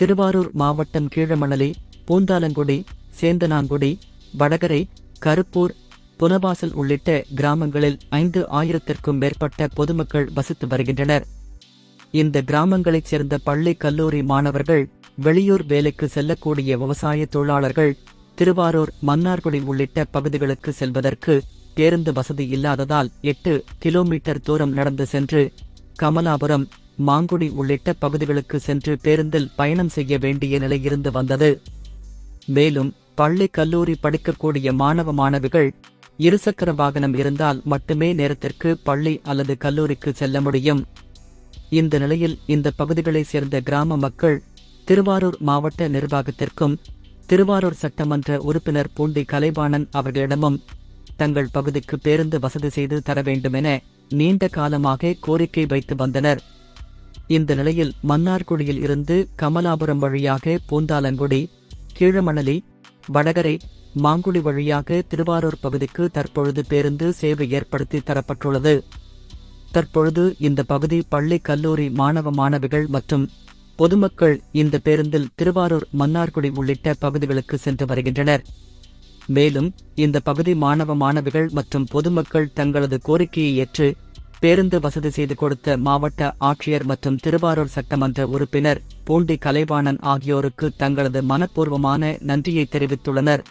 திருவாரூர் மாவட்டம் கீழமணலி பூந்தாலங்குடி சேந்தனாங்குடி வடகரை கருப்பூர் புனவாசல் உள்ளிட்ட கிராமங்களில் ஐந்து ஆயிரத்திற்கும் மேற்பட்ட பொதுமக்கள் வசித்து வருகின்றனர். இந்த கிராமங்களைச் சேர்ந்த பள்ளி கல்லூரி மாணவர்கள் வெளியூர் வேலைக்கு செல்லக்கூடிய விவசாய தொழிலாளர்கள் திருவாரூர் மன்னார்குடி உள்ளிட்ட பகுதிகளுக்கு செல்வதற்கு பேருந்து வசதி இல்லாததால் எட்டு கிலோமீட்டர் தூரம் நடந்து சென்று கமலாபுரம் மாங்குடி உள்ளிட்ட பகுதிகளுக்கு சென்று பேருந்தில் பயணம் செய்ய வேண்டிய நிலை இருந்து வந்தது. மேலும் பள்ளி கல்லூரி படிக்கக்கூடிய மாணவ மாணவிகள் இருசக்கர வாகனம் இருந்தால் மட்டுமே நேரத்திற்கு பள்ளி அல்லது கல்லூரிக்கு செல்ல முடியும். இந்த நிலையில் இந்த பகுதிகளைச் சேர்ந்த கிராம மக்கள் திருவாரூர் மாவட்ட நிர்வாகத்திற்கும் திருவாரூர் சட்டமன்ற உறுப்பினர் பூண்டி கலைவாணன் அவர்களிடமும் தங்கள் பகுதிக்கு பேருந்து வசதி செய்து தர வேண்டுமென நீண்ட காலமாக கோரிக்கை வைத்து வந்தனர். இந்த நிலையில் மன்னார்குடியில் இருந்து கமலாபுரம் வழியாக பூந்தாலங்குடி கீழமணலி வடகரை மாங்குடி வழியாக திருவாரூர் பகுதிக்கு தற்பொழுது பேருந்து சேவை ஏற்படுத்தி தரப்பட்டுள்ளது. தற்பொழுது இந்த பகுதி பள்ளி கல்லூரி மாணவ மாணவிகள் மற்றும் பொதுமக்கள் இந்த பேருந்தில் திருவாரூர் மன்னார்குடி உள்ளிட்ட பகுதிகளுக்கு சென்று வருகின்றனர். மேலும் இந்த பகுதி மாணவ மாணவிகள் மற்றும் பொதுமக்கள் தங்களது கோரிக்கையை ஏற்று பேருந்து வசதி செய்து கொடுத்த மாவட்ட ஆட்சியர் மற்றும் திருவாரூர் சட்டமன்ற உறுப்பினர் பூண்டி கலைவாணன் ஆகியோருக்கு தங்களது மனப்பூர்வமான நன்றியை தெரிவித்துள்ளனர்.